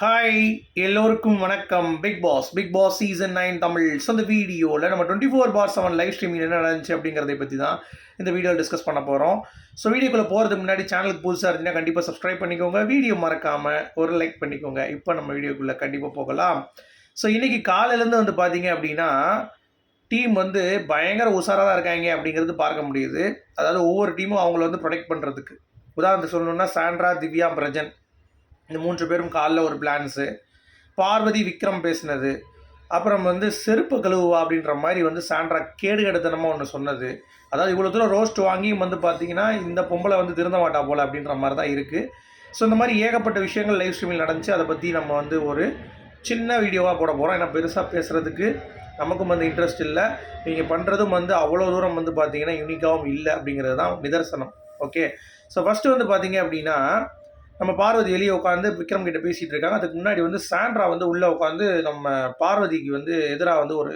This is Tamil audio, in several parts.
ஹாய் எல்லோருக்கும் வணக்கம். Bigg Boss Bigg Boss season nine Tamil. So இந்த வீடியோவில் நம்ம twenty four bar seven live streaming என்ன நடந்துச்சு அப்படிங்கிறத பற்றி தான் இந்த வீடியோவில் டிஸ்கஸ் பண்ண போகிறோம் ஸோ வீடியோக்குள்ளே போகிறதுக்கு முன்னாடி சேனலுக்கு புதுசாக இருந்துச்சுன்னா கண்டிப்பாக சப்ஸ்கிரைப் பண்ணிக்கோங்க. வீடியோ மறக்காமல் ஒரு லைக் பண்ணிக்கோங்க. இப்போ நம்ம வீடியோக்குள்ளே கண்டிப்பாக போகலாம். ஸோ இன்றைக்கி காலையிலேருந்து வந்து பார்த்தீங்க அப்படின்னா டீம் வந்து பயங்கர உஷாராக தான் இருக்காங்க அப்படிங்கிறது பார்க்க முடியுது. அதாவது ஒவ்வொரு டீமும் அவங்கள வந்து ப்ரொடெக்ட் பண்ணுறதுக்கு உதாரணத்துக்கு சொல்லணுன்னா சாண்ட்ரா திவ்யா பிரஜன். இந்த மூன்று பேரும் காலைல ஒரு பிளான்ஸு பார்வதி விக்ரம் பேசினது. அப்புறம் வந்து செருப்பு கழுவுவா அப்படின்ற மாதிரி வந்து சாண்ட்ரா கேடு கெடுத்தனமாக ஒன்று சொன்னது. அதாவது இவ்வளோ தூரம் ரோஸ்ட் வாங்கியும் வந்து பார்த்தீங்கன்னா இந்த பொம்பளை வந்து திருந்த மாட்டா போல் அப்படின்ற மாதிரி தான் இருக்குது ஸோ இந்த மாதிரி ஏகப்பட்ட விஷயங்கள் லைவ் ஸ்ட்ரீமில் நடந்துச்சு. அதை பற்றி நம்ம வந்து ஒரு சின்ன வீடியோவாக போட போகிறோம் ஏன்னா பெருசாக பேசுகிறதுக்கு நமக்கும் வந்து இன்ட்ரெஸ்ட் இல்லை. நீங்கள் பண்ணுறதும் வந்து அவ்வளோ தூரம் வந்து பார்த்தீங்கன்னா யூனிக்காகவும் இல்லை அப்படிங்கிறது தான் நிதர்சனம். ஓகே ஸோ ஃபஸ்ட்டு வந்து பார்த்தீங்க அப்படின்னா நம்ம பார்வதி வெளியே உட்காந்து விக்ரம் கிட்ட பேசிகிட்டு இருக்காங்க. அதுக்கு முன்னாடி வந்து சாண்ட்ரா வந்து உள்ளே உட்காந்து நம்ம பார்வதிக்கு வந்து எதிராக வந்து ஒரு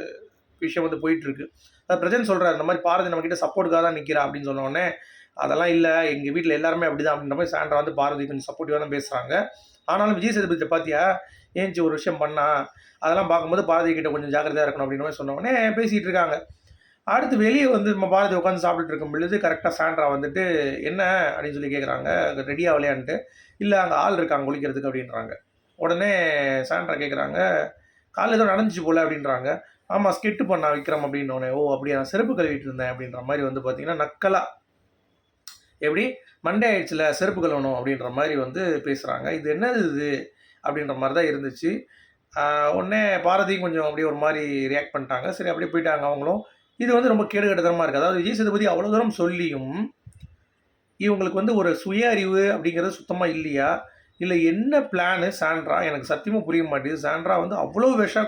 விஷயம் வந்து போயிட்டுருக்கு அது பிரஜன் சொல்கிறார் இந்த மாதிரி பார்வதி நம்ம கிட்ட சப்போர்ட்டுக்காக தான் நிற்கிறா அப்படின்னு சொன்னோடனே அதெல்லாம் இல்லை எங்கள் வீட்டில் எல்லாருமே அப்படி தான் அப்படின்ற மாதிரி சாண்ட்ரா வந்து பார்வதி கொஞ்சம் சப்போர்ட்டிவாக தான் பேசுகிறாங்க ஆனாலும் விஜய் சேதுபதி பார்த்தியா ஏஞ்சி ஒரு விஷயம் பண்ணா அதெல்லாம் பார்க்கும்போது பார்வதி கிட்ட கொஞ்சம் ஜாக்கிரதையாக இருக்கணும் அப்படின்ற மாதிரி சொன்னோடனே பேசிகிட்டு இருக்காங்க. அடுத்து வெளியே வந்து நம்ம பாரதி உட்காந்து சாப்பிட்டுட்டு இருக்கும் பொழுது கரெக்டாக சாண்ட்ரா வந்துட்டு என்ன? அப்படின்னு சொல்லி கேட்குறாங்க ரெடி ஆகலையான்ட்டு இல்லை அங்கே ஆள் இருக்காங்க குளிக்கிறதுக்கு? அப்படின்றாங்க. உடனே சாண்ட்ரா கேட்குறாங்க காலையில் ஏதோ நடந்துச்சு போல அப்படின்றாங்க. ஆமாம் ஸ்கெட்டு பண்ணா விக்ரம் அப்படின்னோடனே ஓ அப்படியா? நான் செருப்பு கழுவிட்டு இருந்தேன் அப்படின்ற மாதிரி வந்து பார்த்தீங்கன்னா நக்கலாக எப்படி? மண்டே ஆயிடுச்சுல செருப்பு கழுவணும் அப்படின்ற மாதிரி வந்து பேசுகிறாங்க இது என்னது இது? அப்படின்ற மாதிரி தான் இருந்துச்சு. உடனே பாரதியும் கொஞ்சம் அப்படியே ஒரு மாதிரி ரியாக்ட் பண்ணிட்டாங்க. சரி அப்படியே போயிட்டாங்க அவங்களும். இது வந்து ரொம்ப கேடு கட்டத்தனமாக இருக்குது அதாவது விஜய் சேதுபதி அவ்வளோ தூரம் சொல்லியும் இவங்களுக்கு வந்து ஒரு சுய அறிவு அப்படிங்கிறது சுத்தமாக இல்லையா? இல்லை என்ன பிளானு சாண்ட்ரா? எனக்கு சத்தியமாக புரிய மாட்டேங்குது. சாண்ட்ரா வந்து அவ்வளோ விஷ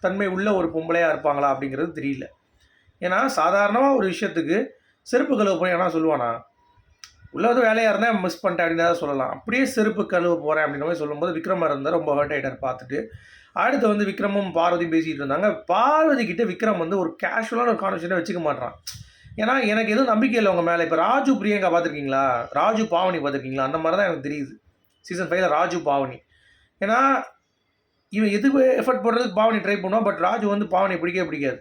தன்மை உள்ள ஒரு பொம்பளையாக இருப்பாங்களா அப்படிங்கிறது தெரியல. ஏன்னா சாதாரணமாக ஒரு விஷயத்துக்கு செருப்பு கழுவு போய் ஏன்னா சொல்லுவானா? உள்ள வந்து வேலையாக இருந்தால் மிஸ் பண்ணிட்டேன் அப்படின்னு தான் சொல்லலாம். அப்படியே செருப்பு கழுவு போகிறேன் அப்படின்ற மாதிரி சொல்லும்போது விக்ரமா இருந்தால் ரொம்ப ஹர்ட் ஆகிட்டார் பார்த்துட்டு. அடுத்து வந்து விக்ரமும் பார்வதியும் பேசிகிட்டு இருந்தாங்க. பார்வதி கிட்டே விக்ரம் வந்து ஒரு கேஷுவலான ஒரு கான்வர்சேஷனை வச்சுக்க மாட்டான் ஏன்னா எனக்கு எதுவும் நம்பிக்கை இல்லை உங்கள் மேலே. இப்போ ராஜு பிரியங்கா பார்த்துருக்கீங்களா? ராஜு பாவனி பார்த்துருக்கீங்களா? அந்த மாதிரி தான் எனக்கு தெரியுது. சீசன் ஃபைவ்ல ராஜு பாவனி. ஏன்னா இவன் எதுக்கு எஃபர்ட் போடுறதுக்கு பாவனி ட்ரை பண்ணுவான். பட் ராஜு வந்து பாவனி பிடிக்கவே பிடிக்காது.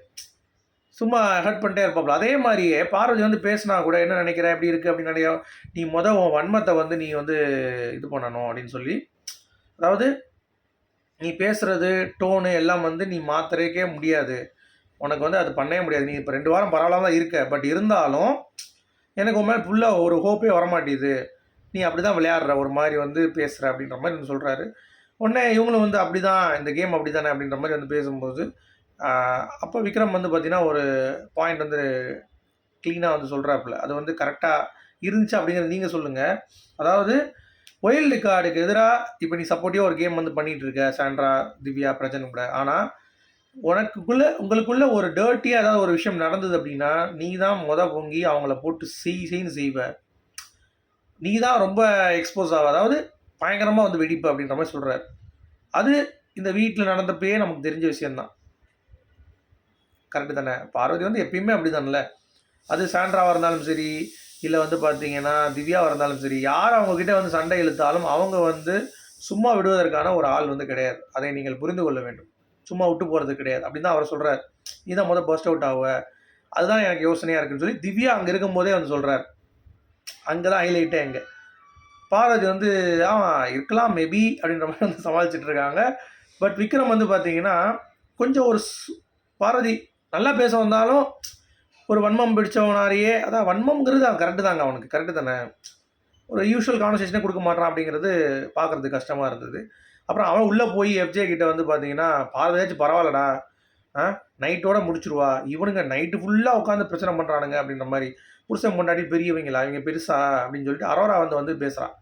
சும்மா ஹர்ட் பண்ணிட்டே இருப்பாப்ல. அதே மாதிரியே பார்வதி வந்து பேசினா கூட என்ன நினைக்கிற? எப்படி இருக்குது அப்படின்னு நினைக்கிறோம் நீ மொதல் உன் வன்மத்தை வந்து நீ வந்து இது பண்ணணும் அப்படின்னு சொல்லி. அதாவது நீ பேசுகிறது டோனு எல்லாம் வந்து நீ மாத்திரக்கே முடியாது. உனக்கு வந்து அது பண்ணவே முடியாது. நீ இப்போ ரெண்டு வாரம் பரவாயில்லாம தான் இருக்க. பட் இருந்தாலும் எனக்கு உண்மை ஃபுல்லாக ஒரு ஹோப்பே வரமாட்டேது நீ அப்படி தான் விளையாடுற. ஒரு மாதிரி வந்து பேசுகிற அப்படின்ற மாதிரி சொல்கிறாரு உடனே இவங்களும் வந்து அப்படி தான் இந்த கேம் அப்படி தானே அப்படின்ற மாதிரி வந்து பேசும்போது அப்போ விக்ரம் வந்து பார்த்தீங்கன்னா ஒரு பாயிண்ட் வந்து க்ளீனாக வந்து சொல்கிறாப்புல அது வந்து கரெக்டாக இருந்துச்சு அப்படிங்கிறது நீங்கள் சொல்லுங்கள் அதாவது ஒயில்டு கார்டுக்கு எதிராக இப்போ நீ சப்போர்ட்டிவாக ஒரு கேம் வந்து பண்ணிகிட்டு இருக்க சாண்ட்ரா திவ்யா பிரச்சனை கூட ஆனால் உனக்குள்ளே உங்களுக்குள்ள ஒரு டேர்ட்டியாக ஏதாவது ஒரு விஷயம் நடந்தது அப்படின்னா நீ தான் மொதல் பொங்கி அவங்கள போட்டு செய் செய்ன்னு செய்வ. நீ தான் ரொம்ப எக்ஸ்போஸ் ஆகும் அதாவது பயங்கரமாக வந்து வெடிப்பு அப்படின்ற மாதிரி சொல்கிறார் அது இந்த வீட்டில் நடந்தப்பயே நமக்கு தெரிஞ்ச விஷயந்தான் கரெக்டு தானே? பார்வதி வந்து எப்பயுமே அப்படி தானே அது சாண்ட்ராவாக இருந்தாலும் சரி இல்லை வந்து பார்த்தீங்கன்னா திவ்யாவாக இருந்தாலும் சரி யார் அவங்கக்கிட்ட வந்து சண்டை இழுத்தாலும் அவங்க வந்து சும்மா விடுவதற்கான ஒரு ஆள் வந்து கிடையாது. அதை நீங்கள் புரிந்து கொள்ள வேண்டும். சும்மா விட்டு போகிறது கிடையாது. அப்படின்னு தான் அவர் சொல்கிறார் நீ தான் முதல் பர்ஸ்ட் அவுட் ஆக அதுதான் எனக்கு யோசனையாக இருக்குன்னு சொல்லி திவ்யா அங்கே இருக்கும்போதே வந்து சொல்கிறார் அங்கே தான் ஹைலைட்டே எங்கே பார்வதி வந்து ஆமாம் இருக்கலாம் மேபி அப்படின்ற மாதிரி வந்து சமாளிச்சுட்டு இருக்காங்க. பட் விக்ரம் வந்து பார்த்தீங்கன்னா கொஞ்சம் ஒரு பார்வதி நல்லா பேச வந்தாலும் ஒரு வன்மம் பிடிச்சவனாரியே அதான் வன்மம்ங்கிறது அவன் கரெக்டு தாங்க அவனுக்கு கரெக்டு தானே? ஒரு யூஷுவல் கான்வர்சேஷனே கொடுக்க மாட்டான் அப்படிங்கிறது பார்க்குறது கஷ்டமாக இருந்தது. அப்புறம் அவன் உள்ளே போய் எஃப்ஜே கிட்ட வந்து பார்த்தீங்கன்னா பார்வையாச்சும் பரவாயில்லடா ஆ நைட்டோட முடிச்சிருவா. இவனுங்க நைட்டு ஃபுல்லாக உட்காந்து பிரச்சனை பண்ணுறானுங்க அப்படின்ற மாதிரி புருஷன் கொண்டாடி பெரியவங்களா இவங்க பெருசா அப்படின்னு சொல்லிட்டு அரோரா வந்து வந்து பேசுகிறான்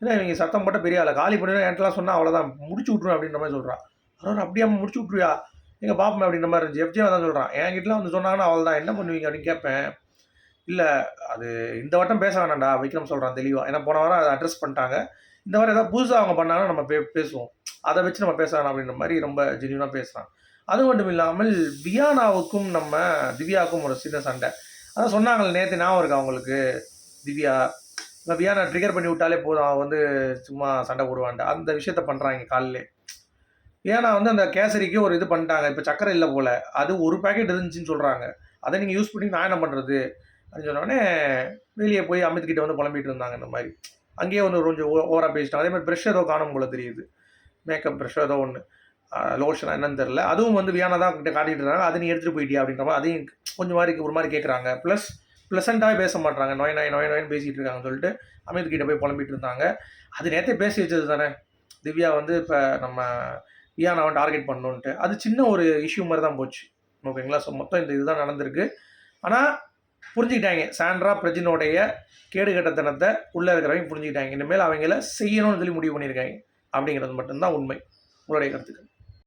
ஏன்னா இவங்க சத்தம் போட்டால் பெரிய ஆளை காலி பண்ணி என்கிட்டலாம் சொன்னால் அவ்வளோதான் முடிச்சு விட்ருவேன் அப்படின்ற மாதிரி சொல்கிறான் அரோரா அப்படியே முடிச்சு விட்ருவியா எங்கள் பாப்பமே அப்படின்ற மாதிரி இருந்துச்சு. எஃப்ஜே தான் சொல்கிறான் என்கிட்டலாம் வந்து சொன்னாங்கன்னா அவள் தான் என்ன பண்ணுவீங்க? அப்படின்னு கேட்பேன். இல்லை அது இந்த வட்டம் பேச வேணாண்டா விக்ரம் சொல்கிறான் தெளிவாக ஏன்னா போன வாரம் அதை அட்ரஸ் பண்ணிட்டாங்க. இந்த மாதிரி ஏதாவது புதுசாக அவங்க பண்ணாங்கன்னா நம்ம பே பேசுவோம். அதை வச்சு நம்ம பேச வேணாம் அப்படின்ற மாதிரி ரொம்ப ஜென்யூனாக பேசுகிறான் அது மட்டும் இல்லாமல் வியானாவுக்கும் நம்ம திவ்யாவுக்கும் ஒரு சின்ன சண்டை. அதான் சொன்னாங்களே நேற்று ஞாபகம் இருக்கு அவங்களுக்கு திவ்யா இந்த வியானா ட்ரிகர் பண்ணி விட்டாலே போதும். அவன் வந்து சும்மா சண்டை போடுவான்ட்டு அந்த விஷயத்த பண்ணுறாங்க காலையிலே. ஏன்னா வந்து அந்த கேசரிக்கு ஒரு இது பண்ணிட்டாங்க. இப்போ சக்கரை இல்லை போல். அது ஒரு பேக்கெட் இருந்துச்சுன்னு சொல்கிறாங்க அதை நீங்கள் யூஸ் பண்ணி நான் என்ன பண்ணுறது அப்படின்னு சொன்னோடனே வெளியே போய் அமித்கிட்ட வந்து புலம்பிட்டு இருந்தாங்க இந்த மாதிரி. அங்கேயே வந்து கொஞ்சம் ஓவராக பேசிட்டாங்க. அதே மாதிரி ப்ரெஷ் ஏதோ காணும் போல தெரியுது. மேக்கப் ப்ரெஷ் ஏதோ ஒன்று லோஷன் என்னன்னு தெரில அதுவும் வந்து வியானா தான் கிட்ட காட்டிகிட்டு இருந்தாங்க. அதை நீ எடுத்துகிட்டு போயிட்டியா அப்படின்ற மாதிரி அதையும் கொஞ்சம் மாதிரி ஒரு மாதிரி கேட்குறாங்க ப்ளஸ் ப்ளசண்ட்டாகவே பேச மாட்டாங்க நோய் நோய் நோய் நோயின்னு பேசிகிட்டு இருக்காங்கன்னு சொல்லிட்டு அமித் கிட்டே போய் புலம்பிட்டு இருந்தாங்க. அது நேற்றே பேசி வச்சது தானே. திவ்யா வந்து இப்போ நம்ம ஏன் அவன் டார்கெட் பண்ணணுன்ட்டு அது சின்ன ஒரு இஷ்யூ மாதிரி தான் போச்சு. ஓகேங்களா? ஸோ மொத்தம் இந்த இதுதான் நடந்திருக்கு. ஆனால் புரிஞ்சுக்கிட்டாங்க. சாண்ட்ரா பிரஜினோடைய கேடுகட்டத்தனத்தை உள்ளே இருக்கிறவங்க புரிஞ்சுக்கிட்டாங்க. இனிமேல் அவங்கள செய்யணும்னு சொல்லி முடிவு பண்ணியிருக்காங்க. அப்படிங்கிறது மட்டும்தான் உண்மை. உங்களுடைய கருத்துக்கள்.